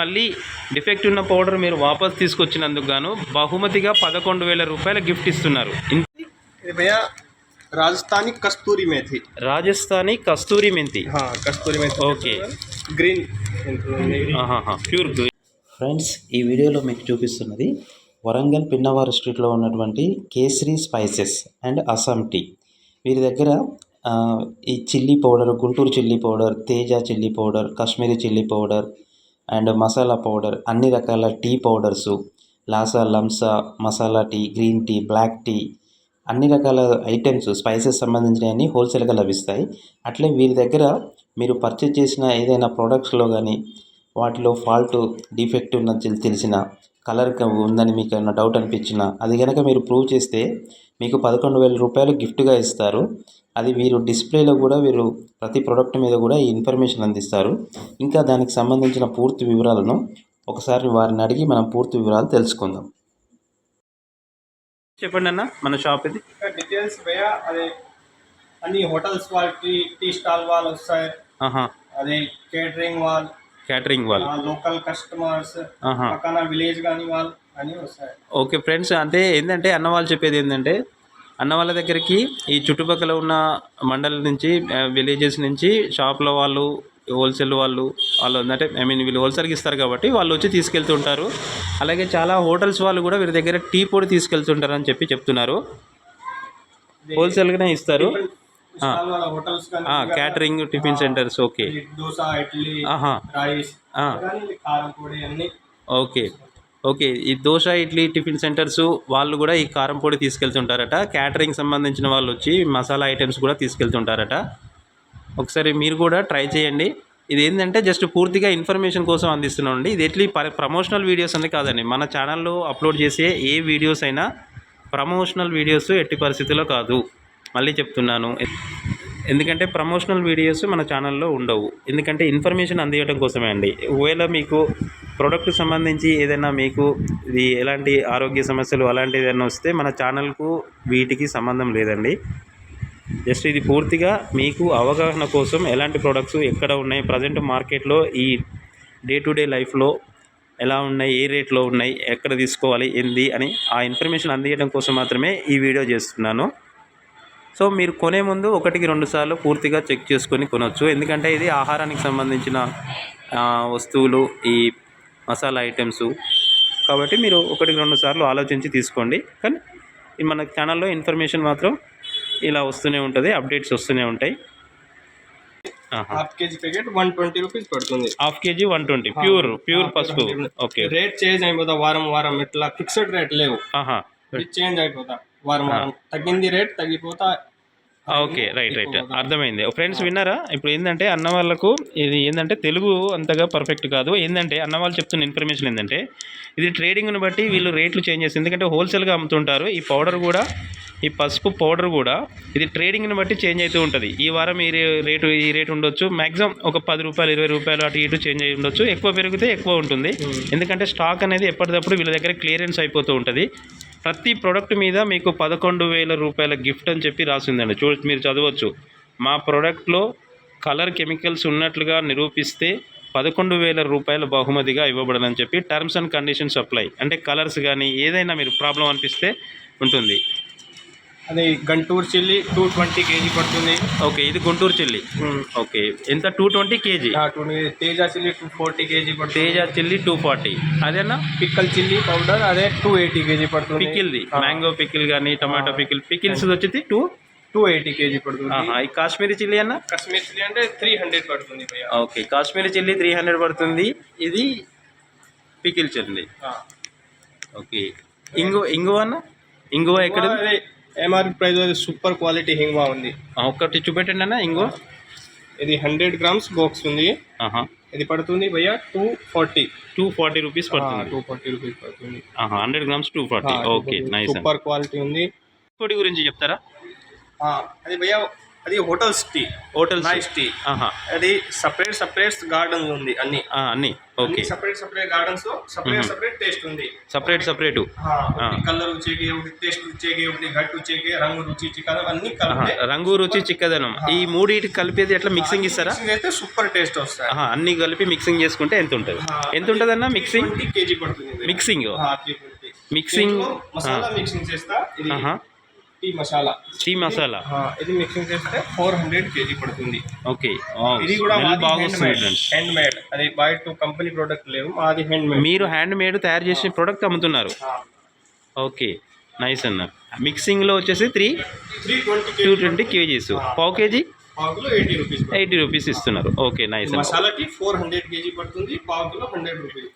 మళ్ళీ డిఫెక్ట్ ఉన్న పౌడర్ మీరు వాపస్ తీసుకొచ్చినందుకు గాను బహుమతిగా పదకొండు వేల రూపాయల గిఫ్ట్ ఇస్తున్నారు. రాజస్థానీ కస్తూరి మెంతి. రాజస్థానీ కస్తూరి మెంతి కస్తూరి మెంతి okay green pure green friends ఈ వీడియోలో మీకు చూపిస్తున్నది వరంగల్ పిన్నవారు స్ట్రీట్లో ఉన్నటువంటి Kesari spices and Assam tea. వీరి దగ్గర ఈ chilli powder Guntur chilli powder Teja chilli powder Kashmiri chilli powder and masala powder అన్ని రకాల టీ పౌడర్సు లాసా లంసా masala tea green tea black tea అన్ని రకాల ఐటమ్స్ స్పైసెస్ సంబంధించినవి హోల్సేల్గా లభిస్తాయి. అట్లే వీరి దగ్గర మీరు పర్చేజ్ చేసిన ఏదైనా ప్రోడక్ట్స్లో కానీ వాటిలో ఫాల్ట్ డిఫెక్ట్ ఉన్నది తెలిసిన కలర్ ఉందని మీకు ఏమైనా డౌట్ అనిపించినా అది కనుక మీరు ప్రూవ్ చేస్తే మీకు పదకొండు వేల రూపాయలు గిఫ్ట్గా ఇస్తారు. అది వీరు డిస్ప్లేలో కూడా వీరు ప్రతి ప్రోడక్ట్ మీద కూడా ఈ ఇన్ఫర్మేషన్ అందిస్తారు. ఇంకా దానికి సంబంధించిన పూర్తి వివరాలను ఒకసారి వారిని అడిగి మనం పూర్తి వివరాలు తెలుసుకుందాం. చెప్పండి అన్న మన షాప్ ఇది. డీటెయిల్స్ భయ్యా అదే అన్ని హోటల్స్ వాళ్ళు టీ టీ స్టాల్ వాళ్ళు వస్తాయి. ఆహా. అదే కేటరింగ్ వాళ్ళు. క్యాటరింగ్ వాళ్ళు. లోకల్ కస్టమర్స్ పక్కన విలేజ్ కానీ వాళ్ళు అన్నీ వస్తాయి. ఓకే ఫ్రెండ్స్ అంటే ఏంటంటే అన్న వాళ్ళు చెప్పేది ఏంటంటే అన్న వాళ్ళ దగ్గరికి ఈ చుట్టుపక్కల ఉన్న మండలం నుంచి విలేజెస్ నుంచి షాప్లో వాళ్ళు హోల్సేల్ వాళ్ళు వాళ్ళు అంటే ఐ మీన్ వీళ్ళు హోల్సేల్కి ఇస్తారు కాబట్టి వాళ్ళు వచ్చి తీసుకెళ్తుంటారు. అలాగే చాలా హోటల్స్ వాళ్ళు కూడా వీరి దగ్గర టీ పొడి తీసుకెళ్తుంటారు అని చెప్పి చెప్తున్నారు. హోల్సేల్గానే ఇస్తారు. Hotels catering tiffin centres okay dosa idli rice కారం పొడి అన్ని. ఓకే. ఓకే. ఈ దోశ ఇడ్లీ టిఫిన్ సెంటర్స్ వాళ్ళు కూడా ఈ కారం పొడి తీసుకెళ్తుంటారట. క్యాటరింగ్ సంబంధించిన వాళ్ళు వచ్చి మసాలా ఐటమ్స్ కూడా తీసుకెళ్తుంటారట. ఒకసారి మీరు కూడా ట్రై చేయండి. ఇది ఏంటంటే జస్ట్ పూర్తిగా ఇన్ఫర్మేషన్ కోసం అందిస్తున్నామండి ఇది ఎట్లీ ప్రమోషనల్ వీడియోస్ అని కాదండి. మన ఛానల్లో అప్లోడ్ చేసే ఏ వీడియోస్ అయినా ప్రమోషనల్ వీడియోస్ ఎట్టి పరిస్థితిలో కాదు. మళ్ళీ చెప్తున్నాను. ఎందుకంటే ప్రమోషనల్ వీడియోస్ మన ఛానల్లో ఉండవు. ఎందుకంటే ఇన్ఫర్మేషన్ అందించడం కోసమే అండి. ఒకవేళ మీకు ప్రోడక్ట్ సంబంధించి ఏదైనా మీకు ఇది ఎలాంటి ఆరోగ్య సమస్యలు అలాంటివి ఏదైనా వస్తే మన ఛానల్కు వీటికి సంబంధం లేదండి. జస్ట్ ఇది పూర్తిగా మీకు అవగాహన కోసం ఎలాంటి ప్రోడక్ట్స్ ఎక్కడ ఉన్నాయి ప్రజెంట్ మార్కెట్లో ఈ డే టు డే లైఫ్లో ఎలా ఉన్నాయి ఏ రేట్లో ఉన్నాయి ఎక్కడ తీసుకోవాలి ఏంది అని ఆ ఇన్ఫర్మేషన్ అందించడం కోసం మాత్రమే ఈ వీడియో చేస్తున్నాను. సో మీరు కొనే ముందు ఒకటికి రెండు సార్లు పూర్తిగా చెక్ చేసుకొని కొనవచ్చు ఎందుకంటే ఇది ఆహారానికి సంబంధించిన వస్తువులు ఈ మసాలా ఐటమ్స్. కాబట్టి మీరు ఒకటికి రెండు సార్లు ఆలోచించి తీసుకోండి. కానీ మన ఛానల్లో ఇన్ఫర్మేషన్ మాత్రం ఇలా వస్తూనే ఉంటుంది అప్డేట్స్ వస్తూనే ఉంటాయి. Half KG packet one twenty rupees పడుతుంది. Half KG one twenty pure pure పసుపు. ఓకే. రేట్ చేంజ్ అయిపోతా వారం వారం. ఇట్లా ఫిక్స్డ్ రేట్ లేవు. చేంజ్ అయిపోతా. వారం వారం తగ్గింది రేట్ తగ్గిపోతా ఓకే రైట్ రైట్. అర్థమైంది. ఫ్రెండ్స్ విన్నారా? ఇప్పుడు ఏంటంటే అన్న వాళ్ళకు ఇది ఏంటంటే తెలుగు అంతగా పర్ఫెక్ట్ కాదు. ఏంటంటే అన్న వాళ్ళు చెప్తున్న ఇన్ఫర్మేషన్ ఏంటంటే ఇది ట్రేడింగ్ను బట్టి వీళ్ళు రేట్లు చేంజ్ చేస్తారు ఎందుకంటే హోల్సేల్గా అమ్ముతుంటారు. ఈ పౌడర్ కూడా ఈ పసుపు పౌడర్ కూడా ఇది ట్రేడింగ్ని బట్టి చేంజ్ అవుతూ ఉంటుంది. ఈ వారం ఈ రేటు ఈ రేటు ఉండొచ్చు. మ్యాక్సిమం ఒక పది రూపాయలు ఇరవై రూపాయలు అటు ఇటు చేంజ్ అయి ఉండొచ్చు. ఎక్కువ పెరిగితే ఎక్కువ ఉంటుంది. ఎందుకంటే స్టాక్ అనేది ఎప్పటికప్పుడు వీళ్ళ దగ్గర క్లియరెన్స్ అయిపోతూ ఉంటుంది. ప్రతి ప్రోడక్ట్ మీద మీకు పదకొండు వేల రూపాయల గిఫ్ట్ అని చెప్పి రాసిందండి. చూ మీరు చదవచ్చు. మా ప్రోడక్ట్లో కలర్ కెమికల్స్ ఉన్నట్లుగా నిరూపిస్తే పదకొండు వేల రూపాయల బహుమతిగా ఇవ్వబడదని చెప్పి టర్మ్స్ అండ్ కండిషన్స్ అప్లై అంటే కలర్స్ కానీ ఏదైనా మీరు ప్రాబ్లం అనిపిస్తే ఉంటుంది. అది Guntur chilli two twenty KG పడుతుంది. ఓకే ఇది గుంటూరు చిల్లి. ఓకే ఎంత? Two twenty KG? Two Teja chilli two forty KG పడుతుంది. Teja chilli two forty. అదేనా? పిక్కల్ చిల్లి పౌడర్ అదే టూ ఎయిటీ కేజీ పడుతుంది. పికిల్ది మ్యాంగో పికిల్ కానీ టమాటో పికిల్ పికిల్స్ వచ్చి టూ? టూ ఎయిటీ కేజీ పడుతుంది. కాశ్మీరీ చిల్లీ అన్న? కశ్మీర్ చిల్లి అంటే త్రీ హండ్రెడ్ పడుతుంది okay Kashmiri chilli three hundred పడుతుంది. ఇది పికిల్ చిల్లీ. ఓకే ఇంగు ఇంగువ అన్న? ఇంగువ ఎక్కడ ఎంఆర్పి ప్రైస్ అది సూపర్ క్వాలిటీ హింగ్వా ఉంది. ఒక్కటి చూపెట్టండి అన్న ఇంగువ ఇది హండ్రెడ్ గ్రామ్స్ బాక్స్ ఉంది. ఇది పడుతుంది భయ్యా two forty two forty rupees పడుతుంది. టూ ఫార్టీ రూపీస్ పడుతుంది. Hundred grams two forty okay nice super quality ఉంది. పొడి గురించి చెప్తారా? అది భయ్యా అది hotels tea hotels nice tea అది సపరేట్ సపరేట్ గార్డెన్ ఉంది అన్ని. అన్నీ. Okay. Separate separate gardens separate separate taste ఉంది. Separate separate. కలర్ వచ్చేకి ఒకటి టేస్ట్ వచ్చేకి ఒకటి గట్టు వచ్చేకి రంగు రుచి చికెన్ అన్ని కలిపి. రంగు రుచి చిక్కదనం ఈ మూడింటి కలిపేది ఎట్లా మిక్సింగ్ ఇస్తారా? అయితే సూపర్ టేస్ట్ వస్తాయి. అన్ని కలిపి మిక్సింగ్ చేసుకుంటే ఎంత ఉంటుంది? ఎంత ఉంటుంది అన్న మిక్సింగ్ కేజీ పడుతుంది. మిక్సింగ్ ఆ, 320. మిక్సింగ్ మసాలా మిక్సింగ్ చేస్తా. టీ మసాలా. టీ మసాలా? ఇది మిక్సింగ్ చేస్తే ఫోర్ హండ్రెడ్ కేజీ పడుతుంది. ఓకే. ఇది కూడా హ్యాండ్ మేడ్ అది బయట కంపెనీ ప్రోడక్ట్ లేవు మాది హ్యాండ్ మేడ్ మీరు హ్యాండ్ మేడ్ తయారు చేసిన ప్రోడక్ట్ అమ్ముతున్నారు. ఓకే. నైస్ అన్న. మిక్సింగ్లో వచ్చేసి three three twenty two twenty KGs పావు కేజీ ఎయిటీ రూపీస్ ఇస్తున్నారు. ఓకే నైస్ అన్న. Masala tea four hundred KG పడుతుంది పావుకిలో హండ్రెడ్ రూపీస్.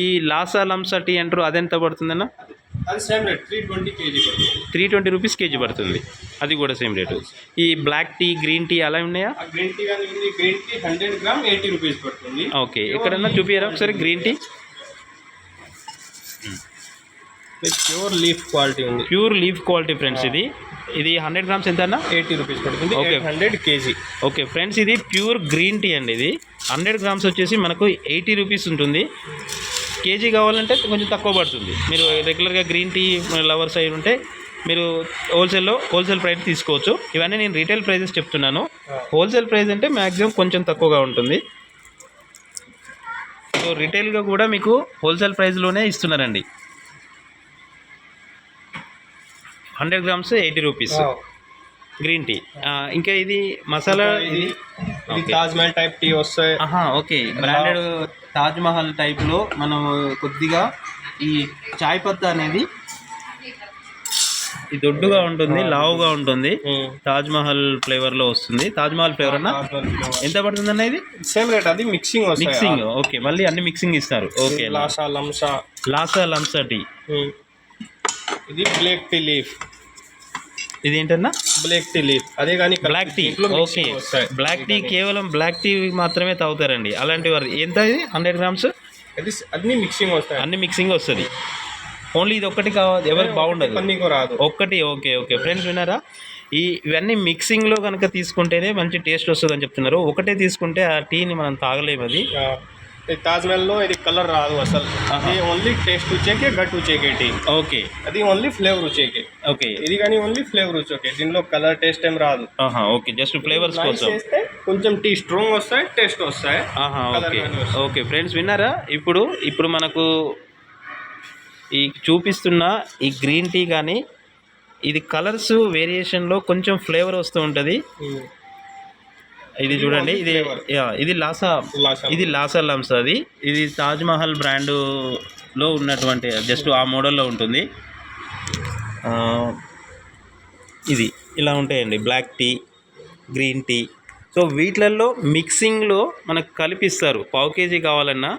ఈ లాసా లంసా టీ అంటారు అదెంత పడుతుందన్న? అది same rate three twenty KG three twenty rupees KG పడుతుంది. అది కూడా సేమ్ రేటు ఈ బ్లాక్ టీ గ్రీన్ టీ అలా ఉన్నాయా? గ్రీన్ టీ కానీ ఉంది. Green tea hundred gram eighty rupees పడుతుంది. ఓకే ఎక్కడన్నా చూపియరా ఒకసారి green tea pure leaf quality ఉంది. ప్యూర్ లీఫ్ క్వాలిటీ ఫ్రెండ్స్ ఇది. ఇది హండ్రెడ్ గ్రామ్స్ ఎంత అన్న ఎయిటీ రూపీస్ పడుతుంది. Okay. Hundred KG. Okay friends ఇది ప్యూర్ గ్రీన్ టీ అండి ఇది. హండ్రెడ్ గ్రామ్స్ వచ్చేసి మనకు ఎయిటీ రూపీస్ ఉంటుంది. కేజీ కావాలంటే కొంచెం తక్కువ పడుతుంది. మీరు రెగ్యులర్గా గ్రీన్ టీ లవర్స్ అయి ఉంటే మీరు హోల్సేల్లో హోల్సేల్ ప్రైస్ తీసుకోవచ్చు. ఇవన్నీ నేను రీటైల్ ప్రైజెస్ చెప్తున్నాను. హోల్సేల్ ప్రైస్ అంటే మ్యాక్సిమం కొంచెం తక్కువగా ఉంటుంది. సో రిటైల్గా కూడా మీకు హోల్సేల్ ప్రైస్లోనే ఇస్తున్నారండి. Hundred grams eighty rupees. Green tea. ఇంకా ఇది మసాలా ఇది ఇది ఇది తాజ్ మహల్ టైప్ టీ వస్తాయి. ఓకే. బ్రాండెడ్ తాజ్ మహల్ టైప్లో మనం కొద్దిగా ఈ చాయ్ పత్తా అనేది ఈ దొడ్డుగా ఉంటుంది లావుగా ఉంటుంది. తాజ్ మహల్ ఫ్లేవర్లో వస్తుంది. తాజ్ మహల్ ఫ్లేవర్ అన్న ఎంత పడుతుంది అన్న ఇది? సేమ్ రేట్ అది మిక్సింగ్ మిక్సింగ్ ఓకే. మళ్ళీ అన్ని మిక్సింగ్ ఇస్తారు. ఓకే. లాసా లంసా. లాసా లంసా టీ. ఇది బ్లాక్ టీ లీఫ్ ఇది ఏంటన్నా బ్లాక్ టీ లీఫ్ అదే కానీ black tea okay black tea కేవలం బ్లాక్ టీ మాత్రమే తాగుతారండి. అలాంటి వారు ఎంత ఇది? హండ్రెడ్ గ్రామ్స్ అది అన్ని మిక్సింగ్ వస్తాయి అన్ని మిక్సింగ్ వస్తుంది. ఓన్లీ ఇది ఒక్కటి కావాలి ఎవరికి బాగుండదు. రాదు. ఒక్కటి ఓకే ఓకే ఫ్రెండ్స్ విన్నారా? ఈ ఇవన్నీ మిక్సింగ్లో కనుక తీసుకుంటేనే మంచి టేస్ట్ వస్తుంది అని చెప్తున్నారు. ఒకటే తీసుకుంటే ఆ టీని మనం తాగలేము అది. ఆ, ఈ తాజ్ మహల్లో ఇది కలర్ రాదు అసలు. అది ఓన్లీ టేస్ట్ వచ్చేకే గట్ వచ్చేకే టీ. ఓకే. అది ఓన్లీ ఫ్లేవర్ వచ్చేకే. ఓకే. ఇది కానీ ఓన్లీ ఫ్లేవర్ వచ్చేకే. దీనిలో కలర్ టేస్ట్ ఏం రాదు. ఓకే. జస్ట్ ఫ్లేవర్స్ కోసం. కొంచెం టీ స్ట్రాంగ్ వస్తాయి టేస్ట్ వస్తాయి. ఓకే. ఫ్రెండ్స్ విన్నారా? ఇప్పుడు ఇప్పుడు మనకు ఈ చూపిస్తున్న ఈ గ్రీన్ టీ కానీ ఇది కలర్స్ వేరియేషన్లో కొంచెం ఫ్లేవర్ వస్తూ ఉంటుంది. ఉమ్. ఇది చూడండి ఇది ఇది లాసా. ఇది లాసా లంప్స్ అది. ఇది తాజ్ మహల్ బ్రాండులో ఉన్నటువంటి జస్ట్ ఆ మోడల్లో ఉంటుంది. ఇది ఇలా ఉంటాయండి black tea green tea. So వీటిలలో మిక్సింగ్లో మనకు కలిపిస్తారు పావు కేజీ కావాలన్నా.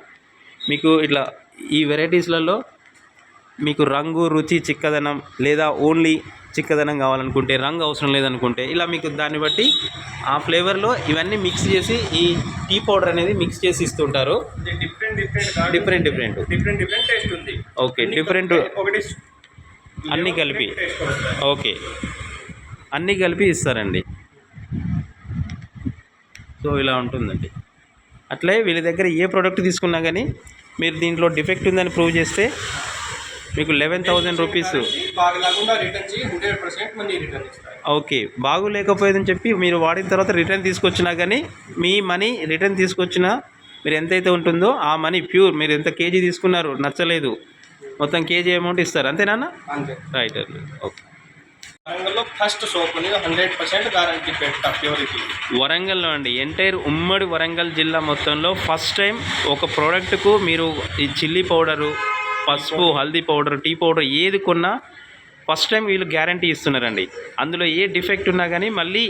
మీకు ఇట్లా ఈ వెరైటీస్లలో మీకు రంగు రుచి చిక్కదనం లేదా ఓన్లీ చిక్కదనం కావాలనుకుంటే రంగు అవసరం లేదనుకుంటే ఇలా మీకు దాన్ని బట్టి ఆ ఫ్లేవర్లో ఇవన్నీ మిక్స్ చేసి ఈ టీ పౌడర్ అనేది మిక్స్ చేసి ఇస్తుంటారు. Different different different different different different taste ఉంది ఓకే డిఫరెంట్ ఒకటి అన్ని కలిపి. ఓకే అన్నీ కలిపి ఇస్తారండి. సో ఇలా ఉంటుందండి. అట్లే వీళ్ళ దగ్గర ఏ ప్రోడక్ట్ తీసుకున్నా కానీ మీరు దీంట్లో డిఫెక్ట్ ఉందని ప్రూవ్ చేస్తే మీకు లెవెన్ థౌజండ్ రూపీస్ ఓకే బాగులేకపోయేదని చెప్పి మీరు వాడిన తర్వాత రిటర్న్ తీసుకొచ్చినా కానీ మీ మనీ రిటర్న్ తీసుకొచ్చినా మీరు ఎంతైతే ఉంటుందో ఆ మనీ ప్యూర్ మీరు ఎంత కేజీ తీసుకున్నారు నచ్చలేదు. మొత్తం కేజీ అమౌంట్ ఇస్తారు. అంతేనా అంతే. రైట్ అండి ఓకే వరంగల్లో ఫస్ట్ సోప్ అనేది హండ్రెడ్ పర్సెంట్ గ్యారంటీ పెట్టా ప్యూరిటీ వరంగల్లో అండి ఎంటైర్ ఉమ్మడి వరంగల్ జిల్లా మొత్తంలో ఫస్ట్ టైం ఒక ప్రోడక్ట్కు మీరు ఈ చిల్లీ పౌడరు పసుపు హల్దీ పౌడర్ టీ పౌడర్ ఏది కొన్నా ఫస్ట్ టైం వీళ్ళు గ్యారంటీ ఇస్తున్నారండి. అందులో ఏ డిఫెక్ట్ ఉన్నా కానీ మళ్ళీ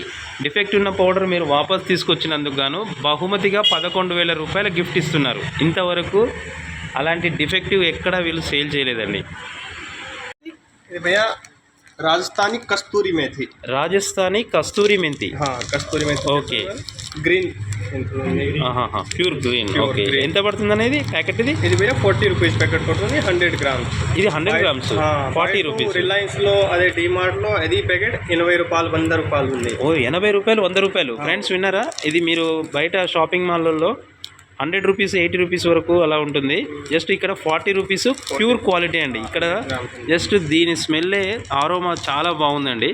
డిఫెక్ట్ ఉన్న పౌడర్ మీరు వాపస్ తీసుకొచ్చినందుకు గాను బహుమతిగా పదకొండు వేల రూపాయల గిఫ్ట్ ఇస్తున్నారు. ఇంతవరకు అలాంటి డిఫెక్టివ్ ఎక్కడా వీళ్ళు సేల్ చేయలేదండి. राजस्थानी कस्तूरी मेथी రాజస్థానీ కస్తూరి మెంతి हाँ कस्तूरी मेथी Okay. Green pure green Pure okay green. ఎంత పడుతుంది అనేది ప్యాకెట్ ఇది ఇది వేరే ఫార్టీ రూపీస్ ప్యాకెట్ పడుతుంది హండ్రెడ్ గ్రామ్స్ ఇది hundred grams forty rupees Reliance లో అదే డిమార్ట్ లో అది ప్యాకెట్ ఎనభై రూపాయలు వంద రూపాయలు ఉంది ఓ ఎనభై రూపాయలు వంద రూపాయలు ఫ్రెండ్స్ విన్నారా ఇది మీరు బయట shopping మాల్లలో hundred rupees eighty rupees వరకు అలా ఉంటుంది. జస్ట్ ఇక్కడ ఫార్టీ రూపీస్ ప్యూర్ క్వాలిటీ అండి. ఇక్కడ జస్ట్ దీని స్మెల్లే ఆరోమా చాలా బాగుందండి.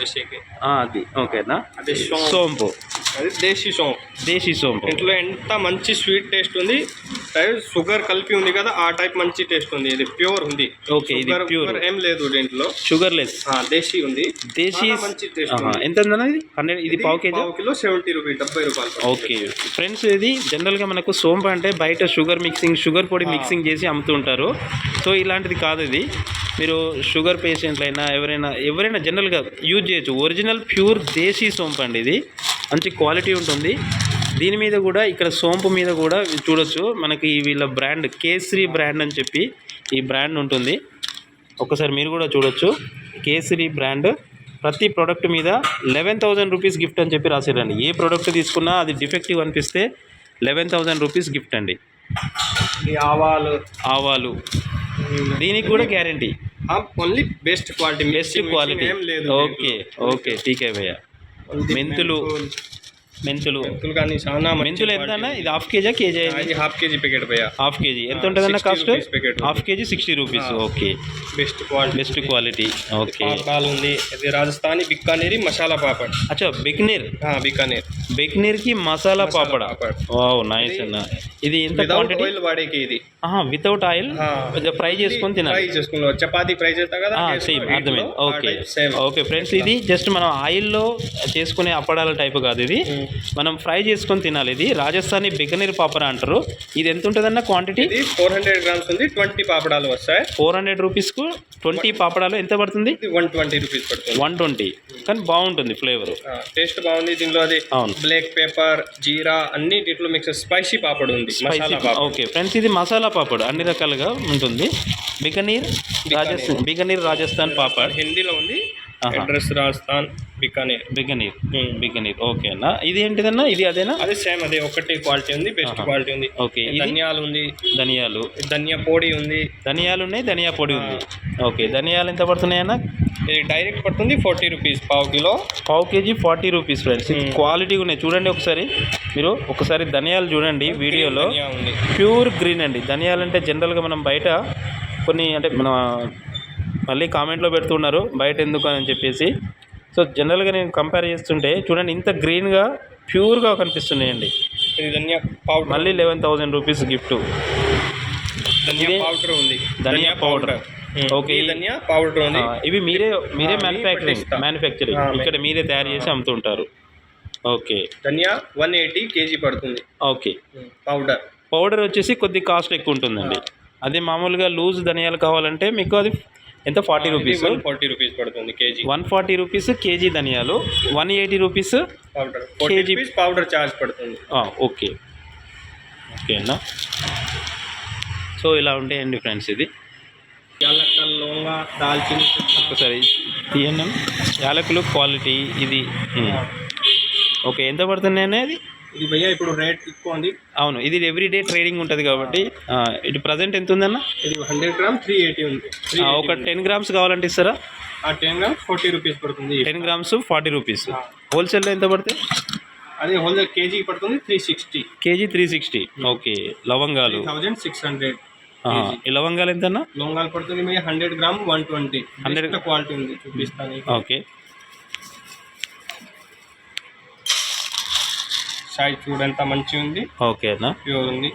వేసేకి. ఆ, అది. ఓకేనా? అదే సోంపు. అది దేశీ సోంపు. దేశీ సోంపు. ఇంట్లో ఎంత మంచి స్వీట్ టేస్ట్ ఉంది షుగర్ కలిపి ఉంది కదా ఆ టైప్ మంచి టేస్ట్ ఉంది. ఇది ప్యూర్ ఉంది. Okay, ఇది sugar ఏం లేదు దీంట్లో. షుగర్ ఆ, దేశీ ఉంది. దేశీ మంచి టేస్ట్ ఎంత ఇది? హండ్రెడ్ ఇది పావు కేజీ? పావు కిలో సెవెంటీ రూపీస్ డెబ్బై రూపాయలు. ఓకే. ఫ్రెండ్స్ ఇది జనరల్గా మనకు సోంపు అంటే బయట షుగర్ మిక్సింగ్ షుగర్ పొడి మిక్సింగ్ చేసి అమ్ముతూ ఉంటారు సో ఇలాంటిది కాదు ఇది. మీరు షుగర్ పేషెంట్లైనా ఎవరైనా ఎవరైనా జనరల్గా యూజ్ చేయొచ్చు. ఒరిజినల్ ప్యూర్ దేశీ సోంపు అండి ఇది. మంచి క్వాలిటీ ఉంటుంది. దీని మీద కూడా ఇక్కడ సోంపు మీద కూడా చూడొచ్చు. మనకి వీళ్ళ బ్రాండ్ కేసరి బ్రాండ్ అని చెప్పి ఈ బ్రాండ్ ఉంటుంది. ఒకసారి మీరు కూడా చూడొచ్చు. కేసరి బ్రాండ్ ప్రతి ప్రోడక్ట్ మీద లెవెన్ థౌజండ్ రూపీస్ గిఫ్ట్ అని చెప్పి రాసిరండి ఏ ప్రోడక్ట్ తీసుకున్నా అది డిఫెక్టివ్ అనిపిస్తే లెవెన్ థౌజండ్ రూపీస్ గిఫ్ట్ అండి. ఈ ఆవాలు. ఆవాలు. దీనికి కూడా guarantee only best quality best quality ఏం లేదు ఓకే ఓకే టీకే భయ్య మెంతులు. మెంతులు. మెంతులు. కానీ చాలా మెంతులు ఎంత అన్న ఇది హాఫ్ కేజా కేజీ ఇది హాఫ్ కేజీ ప్యాకెట్ భయ్యా హాఫ్ కేజీ ఎంత ఉంటుందన్న 60 cost. Half KG sixty rupees okay best quality best quality okay ఉంది ఇది రాజస్థానీ బిక్కానేరి మసాలా పాపడ్. అచ్చా బిక్నీర్. బికానేర్ బెక్నీర్కి మసాలా పాపడ. పాపడ్. వావ్ నైస్ అన్న. ఇది ఎంత వితౌట్ క్వాంటిటీ ఆయిల్ వాడేకి ఇది. వితౌట్ ఆయిల్ ఫ్రై చేసుకొని ఫ్రై తినాలి చేసుకున్నాం చపాతీ ఫ్రై చేస్తా కదా సేమ్ అర్థమైంది. ఓకే ఓకే ఫ్రెండ్స్ ఇది జస్ట్ మనం ఆయిల్లో చేసుకునే అప్పడాల టైప్ కాదు ఇది. మనం ఫ్రై చేసుకొని తినాలి ఇది. రాజస్థానీ బికనీర్ పాపర అంటారు. ఇది ఎంత ఉంటుందన్న క్వాంటిటీ ఫోర్ హండ్రెడ్ గ్రామ్స్ ఉంది ట్వంటీ పాపడాలు వస్తాయి. ఫోర్ హండ్రెడ్ రూపీస్కు ట్వంటీ పాపడాలు ఎంత పడుతుంది? వన్ ట్వంటీ రూపీస్ పడుతుంది. వన్ ట్వంటీ కానీ బాగుంటుంది ఫ్లేవర్ టేస్ట్ బాగుంది దీనిలో అది అవును. బ్లాక్ పేపర్ జీరా అన్ని దీంట్లో మిక్స్ స్పైసీ పాపడ్ ఉంది మసాలా పాపడ్. ఓకే ఫ్రెండ్స్ ఇది మసాలా పాపడ్ అన్ని రకాలుగా ఉంటుంది. బికనీర్ రాజస్థాన్ బికనీర్ రాజస్థాన్ పాపడ్. హిందీలో ఉంది. అడ్రస్ రాజస్థాన్ బికానేర్. బికనీర్. బికనీర్. ఓకే అన్న. ఇది ఏంటిదన్నా? ఇది అదేనా? అదే సేమ్ అదే ఒకటి క్వాలిటీ ఉంది బెస్ట్. క్వాలిటీ ఉంది. ఓకే ధనియాలు ఉంది. ధనియాలు. ధనియా పొడి ఉంది. ధనియాలు ఉన్నాయి ధనియా పొడి ఉంది. ఓకే ధనియాలు ఎంత పడుతున్నాయన్న? ఇది డైరెక్ట్ పడుతుంది ఫార్టీ రూపీస్ పావు కిలో. పావు కేజీ ఫార్టీ రూపీస్ ఫ్రెండ్స్. క్వాలిటీగా ఉన్నాయి. చూడండి ఒకసారి. మీరు ఒకసారి ధనియాలు చూడండి వీడియోలో. ప్యూర్ గ్రీన్ అండి. ధనియాలు అంటే జనరల్గా మనం బయట కొన్ని అంటే మన మళ్ళీ కామెంట్లో పెడుతున్నారు. బయట ఎందుకు అని చెప్పేసి. సో జనరల్గా నేను కంపేర్ చేస్తుంటే చూడండి ఇంత గ్రీన్గా ప్యూర్గా కనిపిస్తున్నాయండి. ధనియా పౌడర్ మళ్ళీ eleven thousand rupees gift dhaniya powder ఉంది. Dhaniya powder. Okay dhaniya powder ఉంది ఇవి మీరే మీరే మ్యానుఫ్యాక్చరింగ్. మ్యానుఫ్యాక్చరింగ్ ఇక్కడ మీరే తయారు చేసి అమ్ముతుంటారు. Okay. Dhaniya one eighty KG పడుతుంది. ఓకే. పౌడర్ పౌడర్ వచ్చేసి కొద్ది కాస్ట్ ఎక్కువ ఉంటుందండి. అదే మామూలుగా లూజ్ ధనియాలు కావాలంటే మీకు అది ఎంత? Forty rupees one forty rupees పడుతుంది KG. One forty rupees KG ధనియాలు. One eighty rupees powder KG. Rupees powder charge పడుతుంది. ఓకే. ఓకే అన్న. సో ఇలా ఉంటాయండి ఫ్రెండ్స్ ఇది. దాల్చిన ఒకసారి తీయండి. యాలకులు క్వాలిటీ ఇది. ఓకే ఎంత పడుతున్నాయి అది ఇది భయ్యా ఇప్పుడు రేట్ ఎక్కువ ఉంది. అవును ఇది ఎవ్రీడే ట్రేడింగ్ ఉంటుంది కాబట్టి ఇది ప్రజెంట్ ఎంత ఉందన్న? ఇది హండ్రెడ్ గ్రామ్ త్రీ ఎయిటీ ఉంది. ఒక టెన్ గ్రామ్స్ కావాలంటే ఇస్తారా? ఆ టెన్ గ్రామ్ ఫార్టీ రూపీస్ పడుతుంది. టెన్ గ్రామ్స్ ఫార్టీ రూపీస్ హోల్సేల్లో ఎంత పడతాయి అదే హోల్సేల్ కేజీ పడుతుంది three sixty KG three sixty okay లవంగాలు. థౌజండ్ సిక్స్ హండ్రెడ్ లవంగాలు ఎంతన్నా? లొంగాలు పడుతుంది మీ hundred gram one twenty. 100 hundred quality ఉంది చూపిస్తాను ఓకే. సాయి చూడు ఎంత మంచి ఉంది. ఓకే అన్న. ప్యూర్ ఉంది.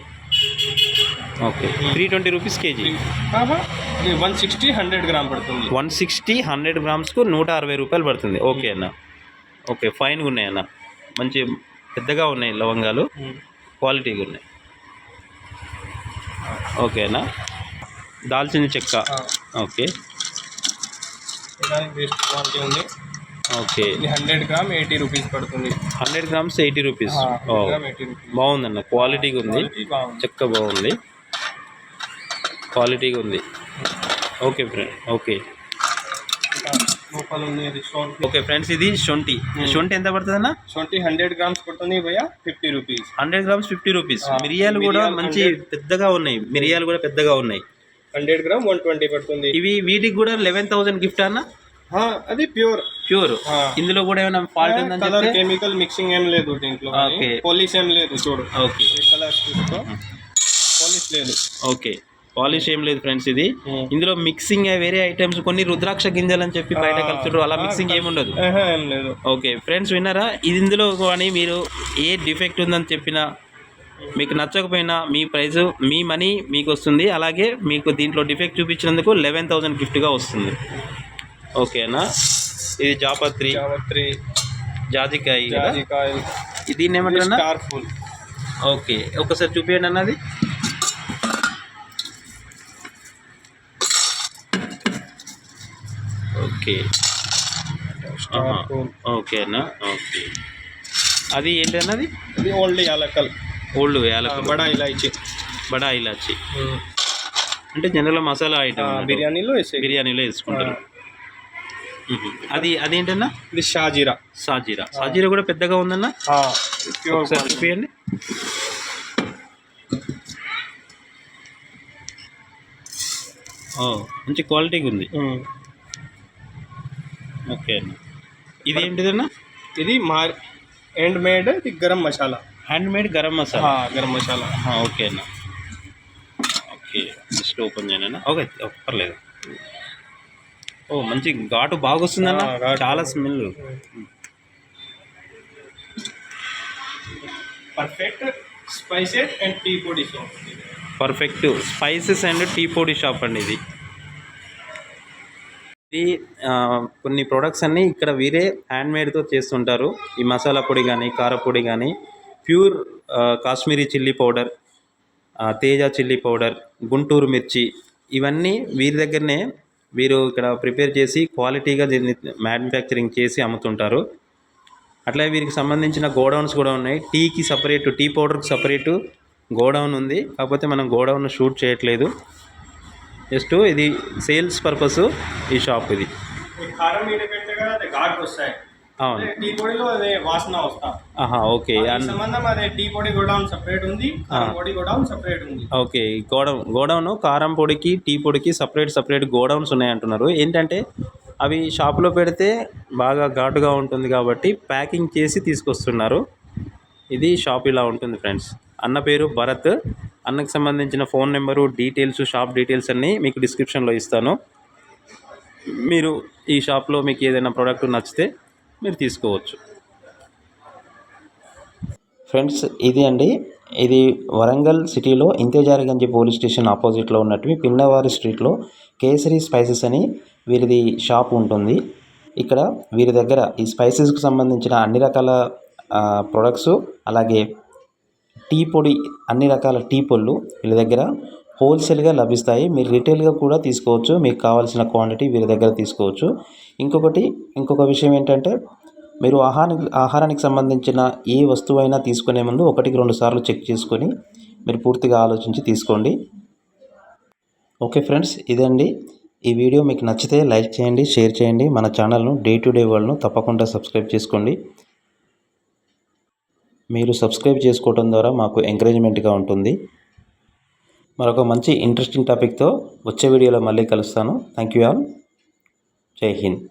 Okay. Three twenty rupees KG. One sixty hundred gram పడుతుంది. వన్ సిక్స్టీ హండ్రెడ్ గ్రామ్స్కు నూట అరవై రూపాయలు పడుతుంది. ఓకే అన్న. ఓకే ఫైన్గా ఉన్నాయి అన్న. మంచి పెద్దగా ఉన్నాయి లవంగాలు. క్వాలిటీగా ఉన్నాయి. ఓకే అన్న దాల్చిన చెక్క. ఓకే. బెస్ట్ క్వాలిటీ ఉంది. ఓకే. ఇది హండ్రెడ్ గ్రామ్ ఎయిటీ రూపీస్ పడుతుంది. హండ్రెడ్ గ్రామ్స్ ఎయిటీ రూపీస్ బాగుందన్న. క్వాలిటీగా ఉంది. చెక్క బాగుంది. క్వాలిటీగా ఉంది. Okay friend. ఓకే. లోపల షోంటి ఓకే ఫ్రెండ్స్ ఇది శొంఠి శొంఠి ఎంత పడుతుంది అన్న? షోంటి హండ్రెడ్ గ్రామ్స్ పడుతుంది భయ్యా fifty rupees. Hundred grams fifty rupees. మిరియాలు కూడా మంచి పెద్దగా ఉన్నాయి. మిరియాలు కూడా పెద్దగా ఉన్నాయి. హండ్రెడ్ గ్రామ్ వన్ ట్వంటీ పడుతుంది. ఇవి వీటికి కూడా లెవెన్ థౌసండ్ గిఫ్ట్ అన్న? అది ప్యూర్. ప్యూర్. ఇందులో కూడా ఏమైనా ఫాల్ట్ ఉందని కలర్ కెమికల్ మిక్సింగ్ ఏం లేదు దీంట్లో ఓకే. పోలీస్ ఏం లేదు చూడు. ఓకే. కలర్ పోలీస్ లేదు. ఓకే. పాలిష్ ఏం లేదు ఫ్రెండ్స్ ఇది. ఇందులో మిక్సింగ్ వేరే ఐటమ్స్ కొన్ని రుద్రాక్ష గింజలు అని చెప్పి బయట కలుపుతారు అలా మిక్సింగ్ ఏమి ఉండదు ఆహా, ఏం లేదు. ఓకే ఫ్రెండ్స్ విన్నారా? ఇది ఇందులో కానీ మీరు ఏ డిఫెక్ట్ ఉందని చెప్పినా మీకు నచ్చకపోయినా మీ ప్రైస్ మీ మనీ మీకు వస్తుంది. అలాగే మీకు దీంట్లో డిఫెక్ట్ చూపించినందుకు లెవెన్ థౌసండ్ గిఫ్ట్గా వస్తుంది. ఓకేనా? ఇది జాపత్రి. జావత్రి జాజికాయ దీన్ని ఫుల్. ఓకే ఒకసారి చూపించండి అన్నది ఓకే. ఫుల్ ఓకే అన్న. ఓకే. అది ఏంటి అన్నది ఇది ఓన్లీ యాలకల్. ఓల్డ్ యాలకులు. బడా ఇలాచి. బడా ఇలాచి. అంటే జనరల్ మసాలా ఐటమ్. బిర్యానీలో వేసే బిర్యానీలో వేసుకుంటారు. అది అదేంటన్నా? ఇది షాజీరా. సాజీరా సాజీరా కూడా పెద్దగా ఉందన్న? ఓ మంచి క్వాలిటీగా ఉంది ఓకే అన్న ఇది ఏంటిదన్నా? ఇది మా హ్యాండ్ మేడ్ ఇది garam masala. Hand made garam masala. Garam masala. Okay అన్న. ఓకే జస్ట్ ఓపెన్ చేయనా ఓకే పర్లేదు. ఓ మంచి ఘాటు బాగా వస్తుందన్న. చాలా smell. Perfect spices and tea పొడి shop perfect spices and tea పొడి షాప్ అండి ఇది. ఇది కొన్ని ప్రొడక్ట్స్ అన్నీ ఇక్కడ వీరే హ్యాండ్ మేడ్తో చేస్తుంటారు. ఈ మసాలా పొడి కానీ కారపొడి కానీ pure Kashmiri chilli powder Teja chilli powder Guntur మిర్చి ఇవన్నీ వీరి దగ్గరనే వీరు ఇక్కడ ప్రిపేర్ చేసి క్వాలిటీగా దీన్ని మ్యానుఫ్యాక్చరింగ్ చేసి అమ్ముతుంటారు. అట్లా వీరికి సంబంధించిన గోడౌన్స్ కూడా ఉన్నాయి. టీకి సపరేట్ టీ పౌడర్కి సపరేటు గోడౌన్ ఉంది. కాకపోతే మనం గోడౌన్ షూట్ చేయట్లేదు. జస్ట్ ఇది సేల్స్ పర్పస్ ఈ షాప్ ఇది. కారం వస్తాయి. అవును. టీ పొడిలో అదే వాసన వస్తా. ఆహా ఓకే సంబంధం అదే టీ పొడి గోడౌన్ సపరేట్ ఉంది పొడి గోడౌన్ సపరేట్ ఉంది. ఓకే గోడౌన్ గోడౌన్ కారం పొడికి టీ పొడికి సపరేట్ సపరేట్ గోడౌన్స్ ఉన్నాయంటున్నారు. ఏంటంటే అవి షాప్లో పెడితే బాగా ఘాటుగా ఉంటుంది కాబట్టి ప్యాకింగ్ చేసి తీసుకొస్తున్నారు. ఇది షాప్ ఇలా ఉంటుంది ఫ్రెండ్స్ అన్న పేరు భరత్. అన్నకు సంబంధించిన phone number details shop details అన్నీ మీకు డిస్క్రిప్షన్లో ఇస్తాను. మీరు ఈ షాప్లో మీకు ఏదైనా ప్రోడక్ట్ నచ్చితే మీరు తీసుకోవచ్చు. ఫ్రెండ్స్ ఇది అండి. ఇది వరంగల్ సిటీలో ఇంతేజారిగంజ్ పోలీస్ స్టేషన్ ఆపోజిట్లో ఉన్నట్టు పిన్నవారి స్ట్రీట్లో కేసరి స్పైసెస్ అని వీరిది షాప్ ఉంటుంది. ఇక్కడ వీరి దగ్గర ఈ స్పైసెస్కి సంబంధించిన అన్ని రకాల ప్రొడక్ట్స్ అలాగే టీ పొడి అన్ని రకాల టీ పొళ్ళు వీళ్ళ దగ్గర హోల్సేల్గా లభిస్తాయి. మీరు రిటైల్గా కూడా తీసుకోవచ్చు. మీకు కావాల్సిన క్వాంటిటీ వీరి దగ్గర తీసుకోవచ్చు. ఇంకొకటి ఇంకొక విషయం ఏంటంటే మీరు ఆహారానికి ఆహారానికి సంబంధించిన ఏ వస్తువైనా తీసుకునే ముందు ఒకటికి రెండు సార్లు చెక్ చేసుకొని మీరు పూర్తిగా ఆలోచించి తీసుకోండి. ఓకే ఫ్రెండ్స్ ఇదండి. ఈ వీడియో మీకు నచ్చితే లైక్ చేయండి షేర్ చేయండి. మన ఛానల్ను డే టు డే వరల్డ్ను తప్పకుండా సబ్స్క్రైబ్ చేసుకోండి. మీరు సబ్స్క్రైబ్ చేసుకోవడం ద్వారా మాకు ఎంకరేజ్మెంట్గా ఉంటుంది. మరొక మంచి ఇంట్రెస్టింగ్ టాపిక్తో వచ్చే వీడియోలో మళ్ళీ కలుస్తాను. థ్యాంక్ యూ ఆల్ జై హింద్